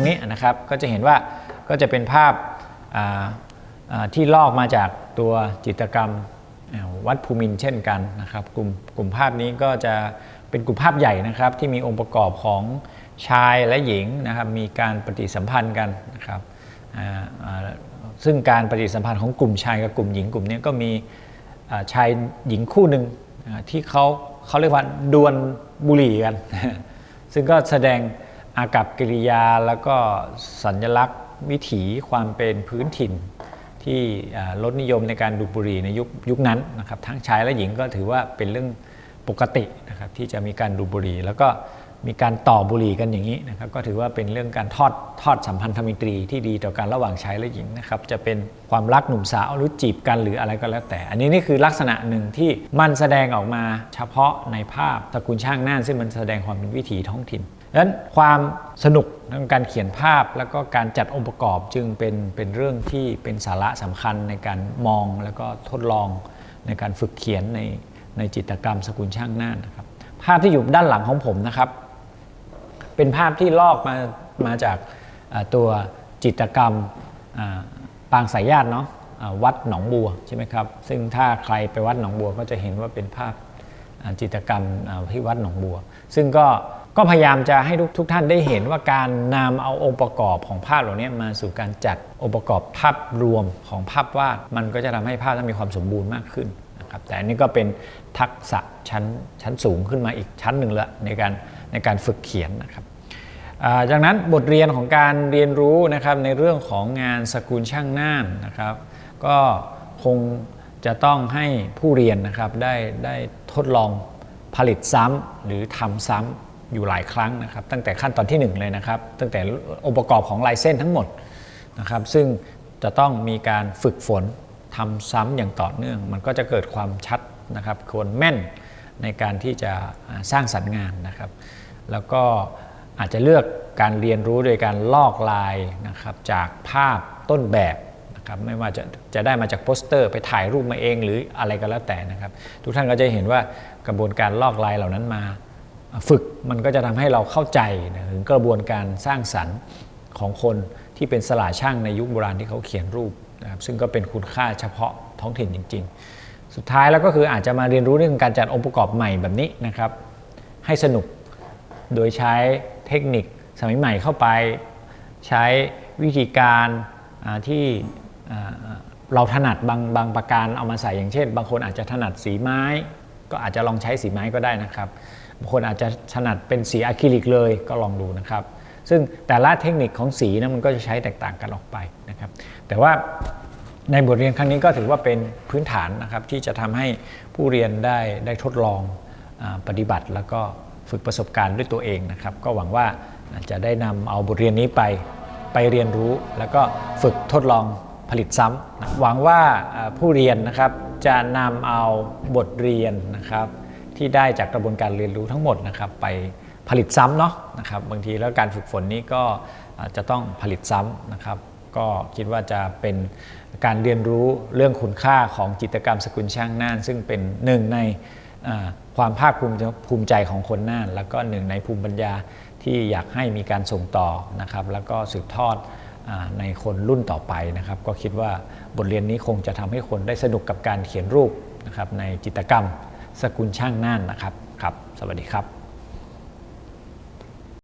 งนี้นะครับก็จะเห็นว่าก็จะเป็นภาพาาที่ลอกมาจากตัวจิตรกรรมวัดภูมินเช่นกันนะครับกลุ่มกลุ่มภาพนี้ก็จะเป็นกลุ่มภาพใหญ่นะครับ ที่มีองค์ประกอบของชายและหญิงนะครับมีการปฏิสัมพันธ์กันนะครับซึ่งการปฏิสัมพันธ์ของกลุ่มชายกับกลุ่มหญิงกลุ่มนี้ก็มีชายหญิงคู่หนึ่งที่เขาเขาเรียกว่าดวลบุหรี่กัน ซึ่งก็แสดง อากับกิริยาแล้วก็สัญลักษณ์วิถีความเป็นพื้นถิ่น ที่ลดนิยมในการดูบุหรี่ในยุคยุคนั้นนะครับทั้งชายและหญิงก็ถือว่าเป็นเรื่องปกตินะครับที่จะมีการดูบุหรี่ แล้วก็มีการต่อบุหรี่กันอย่างนี้นะครับก็ถือว่าเป็นเรื่องการทอดทอดสัมพันธมิตรีที่ดีต่อกันระหว่างชายและหญิงนะครับจะเป็นความรักหนุ่มสาวหรือจีบกันหรืออะไรก็แล้วแต่ อันนี้นี่คือลักษณะหนึ่งที่มันแสดงออกมาเฉพาะในภาพตระกูลช่างน่านซึ่งมันแสดงความเป็นวิถีท้องถิ่น ดังนั้นความสนุกในการเขียนภาพแล้วก็การจัดองค์ประกอบจึงเป็นเป็นเรื่องที่เป็นสาระสำคัญในการมองแล้วก็ทดลองในการฝึกเขียนในในจิตรกรรมสกุลช่างน่านนะครับ ภาพที่อยู่ด้านหลังของผมนะครับ เป็นภาพที่ลอกมามาจากตัวจิตรกรรมปางสายญาติเนาะวัดหนองบัวใช่ไหมครับ ซึ่งถ้าใครไปวัดหนองบัวก็จะเห็นว่าเป็นภาพจิตรกรรมที่วัดหนองบัว ซึ่งก็ ก็พยายามจะให้ทุกทุกท่านได้เห็นว่าการนำเอาองค์ประกอบของภาพเหล่านี้มาสู่การจัดองค์ประกอบภาพรวมของภาพวาด มันก็จะทำให้ภาพนั้นมีความสมบูรณ์มากขึ้นนะครับแต่อันนี้ก็เป็นทักษะชั้นชั้นสูงขึ้นมาอีกชั้นหนึ่งละในการในการฝึกเขียนนะครับจากนั้นบทเรียนของการเรียนรู้นะครับในเรื่องของงานสกุลช่างน่านนะครับ ก็คงจะต้องให้ผู้เรียนนะครับได้ได้ทดลองผลิตซ้ำหรือทำซ้ำ อยู่หลายครั้งนะครับ ตั้งแต่ขั้นตอนที่ 1 เลยนะครับ ตั้งแต่องค์ประกอบของลายเส้นทั้งหมดนะครับ ซึ่งจะต้องมีการฝึกฝนทำซ้ำอย่างต่อเนื่อง มันก็จะเกิดความชัดนะครับควรแม่นในการที่จะสร้างสรรค์งานนะครับ แล้วก็อาจจะเลือกการเรียนรู้โดยการลอกลายนะครับจากภาพต้นแบบนะครับไม่ว่าจะจะได้มาจากโปสเตอร์ไปถ่ายรูปมาเองหรืออะไรก็แล้วแต่นะครับ ทุกท่านก็จะเห็นว่ากระบวนการลอกลายเหล่านั้นมา ฝึกมันก็จะทำให้เราเข้าใจถึงกระบวนการสร้างสรรค์ของคนที่เป็นสลาช่างในยุคโบราณที่เขาเขียนรูปนะครับซึ่งก็เป็นคุณค่าเฉพาะท้องถิ่นจริง ๆ สุดท้ายแล้วก็คืออาจจะมาเรียนรู้เรื่องการจัดองค์ประกอบใหม่แบบนี้นะครับ ให้สนุกโดยใช้เทคนิคสมัยใหม่เข้าไปใช้วิธีการที่เราถนัดบางบางประการเอามาใส่อย่างเช่น บางคนอาจจะถนัดสีไม้ ก็อาจจะลองใช้สีไม้ก็ได้นะครับ บางคนอาจจะถนัดเป็นสีอะคริลิกเลยก็ลองดูนะครับ ซึ่งแต่ละเทคนิคของสีนะมันก็จะใช้แตกต่างกันออกไปนะครับ แต่ว่าในบทเรียนครั้งนี้ก็ถือว่าเป็นพื้นฐานนะครับที่จะทำให้ผู้เรียนได้ได้ทดลองอปฏิบัติ แล้วก็ฝึกประสบการณ์ด้วยตัวเองนะครับ ก็หวังว่าจะได้นำเอาบทเรียนนี้ไปไปเรียนรู้ แล้วก็ฝึกทดลองผลิตซ้ำนะหวังว่าอ่าผู้เรียนนะครับจะนำเอาบทเรียนนะครับ ที่ได้จากกระบวนการเรียนรู้ทั้งหมดนะครับไปผลิตซ้ำเนาะนะครับบางทีแล้วการฝึกฝนนี้ก็จะต้องผลิตซ้ำนะครับก็คิดว่าจะเป็นการเรียนรู้เรื่องคุณค่าของจิตกรรมสกุลช่างน่าน ซึ่งเป็นหนึ่งในความภาคภูมิภูมิใจของคนน่าน แล้วก็หนึ่งในภูมิปัญญาที่อยากให้มีการส่งต่อนะครับแล้วก็สืบทอดอในคนรุ่นต่อไปนะครับก็คิดว่าบทเรียนนี้คงจะทำให้คนได้สนุกกับการเขียนรูปนะครับในจิตกรรม สกุลช่างน่านนะครับครับ สวัสดีครับ